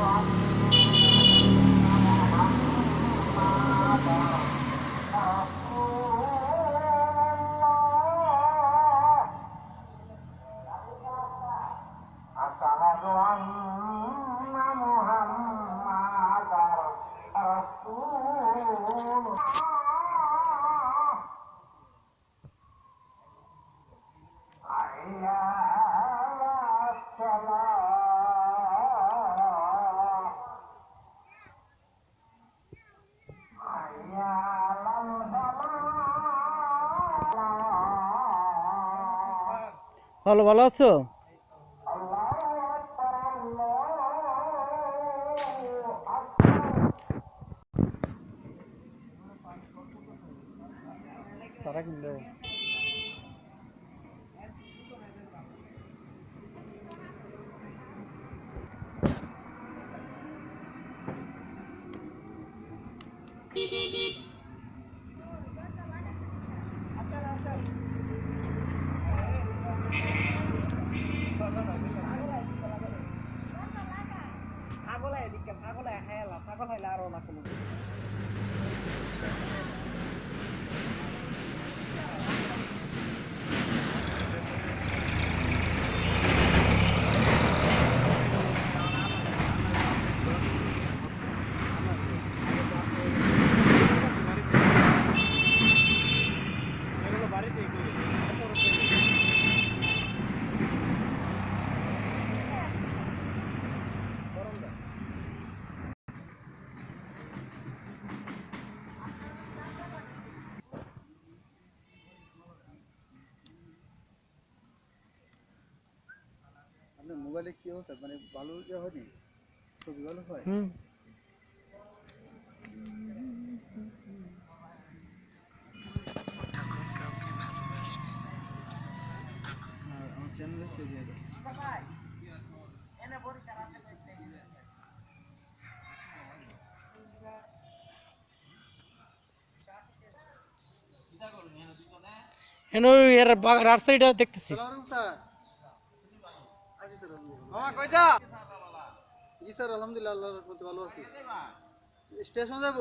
好啊。ভালো ভালো আছো? সারা সারা কিনলে আপনার মোবাইলে কি অবস্থা? মানে ভালো ইয়ে হয়নি? ছবি ভালো হয় আমার চ্যানেলে সে দিয়ে এর বা- রাট সাইডে দেখতেছি জি স্যার আলহামদুলিল্লাহ আল্লাহর রহমতে ভালো আছি। স্টেশন যাব?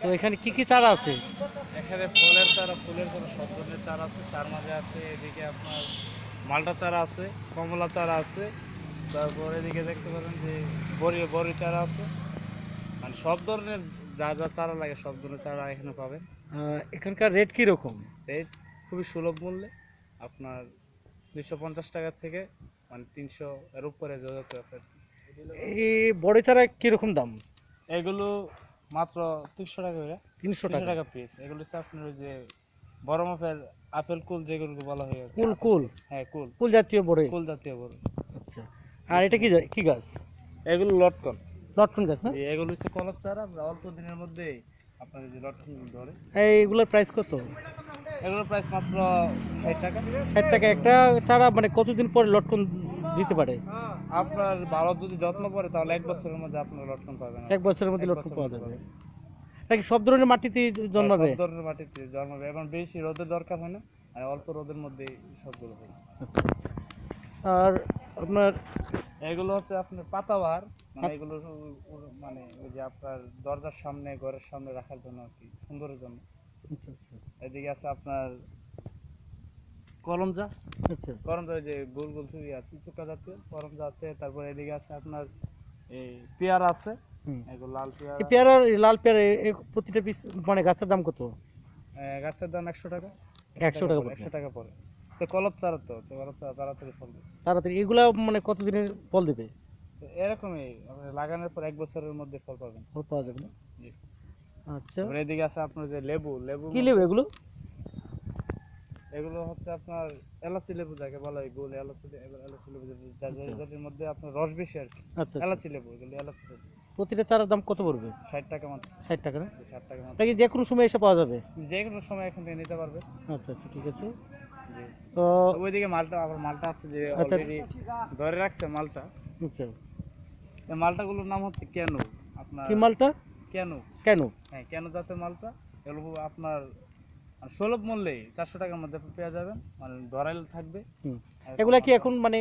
তো এখানে কি কি চারা আছে? এখানে ফলের চারা ফুলের চারা সব ধরনের চারা আছে তার মাঝে আছে এদিকে আপনার মালটা চারা আছে কমলা চারা আছে তারপর এদিকে দেখতে পারেন যে বড়ি বড়ি চারা আছে। মানে সব ধরনের যা যা চারা লাগে সব ধরনের চারা এখানে পাবেন। এখানকার রেট কি রকম রেট খুবই সুলভ মূল্যে আপনার দুশো পঞ্চাশ টাকা থেকে মানে তিনশো এর উপরে এই বড় চারা কি রকম দাম? এগুলো মাত্র তিনশো টাকা করে। তিনশো তিনশো টাকা। টাকা পিস এগুলো হচ্ছে আপনার ওই যে বড় মাপের আপেল কুল যেগুলোকে বলা হয় কুল কুল? হ্যাঁ কুল। কুল জাতীয় বড়। কুল জাতীয় বড়। আচ্ছা। আর এটা কি কি গাছ? এগুলো লটকন। লটকন গাছ না? এগুলো হচ্ছে কলার চারা। আমরা অল্প দিনের মধ্যে আপনার যে লটকন ধরে। এইগুলোর প্রাইস কত? এগুলোর প্রাইস মাত্র ষাট টাকা। ষাট টাকা। একটা চারা মানে কতদিন পরে লটকন দিতে পারে? আপনার ভালো যদি যত্ন করে তাহলে এক বছরের মধ্যে আপনার লটকন পাবেন। এক বছরের মধ্যে লটকন পাওয়া যাবে। এটা কি সব ধরনের মাটিতে জন্মাবে? সব ধরনের মাটিতে জন্মাবে। এখন বেশি রোদের দরকার হয় না আর অল্প রোদের মধ্যে সবগুলো হয়। আর আপনার এগুলো হচ্ছে আপনার পাতাবাহার মানে এগুলো মানে ওই যে আপনার দরজার সামনে ঘরের সামনে রাখার জন্য আর কি সুন্দরের জন্য। আচ্ছা আচ্ছা। এদিকে আছে আপনার কলমজা আচ্ছা। করমজা ওই যে গোল গোল ছবি আছে চুকা জাতীয় করমজা আছে তারপর এদিকে আছে আপনার এই পেয়ারা আছে। লাল পেয়ারা। এই পেয়ারার লাল পেয়ারা এ- এ প্রতিটা পিস মানে গাছের দাম কত? গাছের দাম একশো টাকা। একশো টাকা একশো টাকা পড়ে। তো কলপ চারা তো তো কলপ চারা তাড়াতাড়ি ফল দেবে। তাড়াতাড়ি এগুলা মানে কতদিনের ফল দেবে? এরকমই লাগানোর পর এক বছরের মধ্যে ফল পাবেন। ফল পাওয়া যাবে না? আচ্ছা। এদিকে আছে আপনার যে লেবু লেবু কি লেবু এগুলো? এগুলো হচ্ছে আপনার এলাচি লেবু যাকে বলা হয় গোল এলাচি এলাচি লেবু আচ্ছা। মধ্যে আপনার রস বেশি আর কি। আচ্ছা আচ্ছা। এলাচি লেবু এগুলো এলাচি লেবু। প্রতিটা চারার দাম কত পড়বে? ষাট টাকা মাত্র। ষাট টাকা না? ষাট টাকা মাত্র। যে কোনো সময় এসে পাওয়া যাবে? যে কোনো সময় এখান থেকে নিতে পারবে। আচ্ছা আচ্ছা ঠিক আছে। তো ওইদিকে মালটা আবার মালটা আছে যে আচ্ছা। অলরেডি ধরে রাখছে মালটা। আচ্ছা। এই মালটাগুলোর নাম হচ্ছে কেন। আপনার কি মালটা? কেন। কেন। হ্যাঁ কেন জাতের মালটা। এগুলো আপনার সুলভ মূল্যে চারশো টাকার মধ্যে পেয়ে যাবেন। মানে ধরাইল থাকবে। এগুলা কি এখন মানে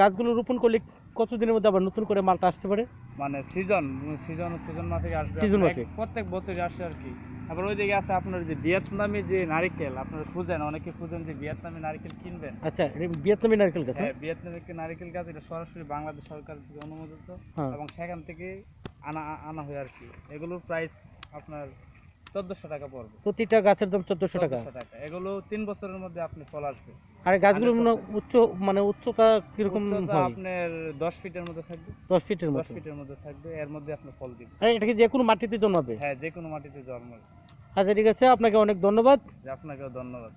গাছগুলো রোপণ করলে কতদিনের মধ্যে আবার নতুন করে মালটা আসতে পারে? মানে সিজন সিজন সিজন মাফিক আসবে? আপনার মাফিক। প্রত্যেক বছরই আসে আর কি। আবার ওইদিকে আছে আপনার যে ভিয়েতনামি যে নারিকেল আপনারা খুঁজেন অনেকে খুঁজেন যে ভিয়েতনামি নারিকেল কিনবেন। আচ্ছা ভিয়েতনামি নারকেল গাছ হ্যাঁ? ভিয়েতনামি একটি নারিকেল গাছ এটা সরাসরি বাংলাদেশ সরকার থেকে অনুমোদিত হ্যাঁ। এবং সেখান থেকে আনা আনা হয় আর কি। এগুলোর প্রাইস আপনার চোদ্দোশো টাকা পড়বে। প্রতিটা গাছের দাম চোদ্দশো টাকা। 1400 টাকা। এগুলো তিন বছরের মধ্যে আপনি ফল আসবে। আর গাছগুলো মানে উচ্চ মানে উচ্চতা কীরকম আপনার দশ ফিটের মধ্যে থাকবে। দশ ফিটের দশ মতো ফিটের মধ্যে থাকবে। এর মধ্যে আপনার ফল দিবে আর এটা কি যে কোনো মাটিতে জন্মাবে? হ্যাঁ যে কোনো মাটিতে জন্মাবে। আচ্ছা ঠিক আছে আপনাকে অনেক ধন্যবাদ। আপনাকে আপনাকেও ধন্যবাদ।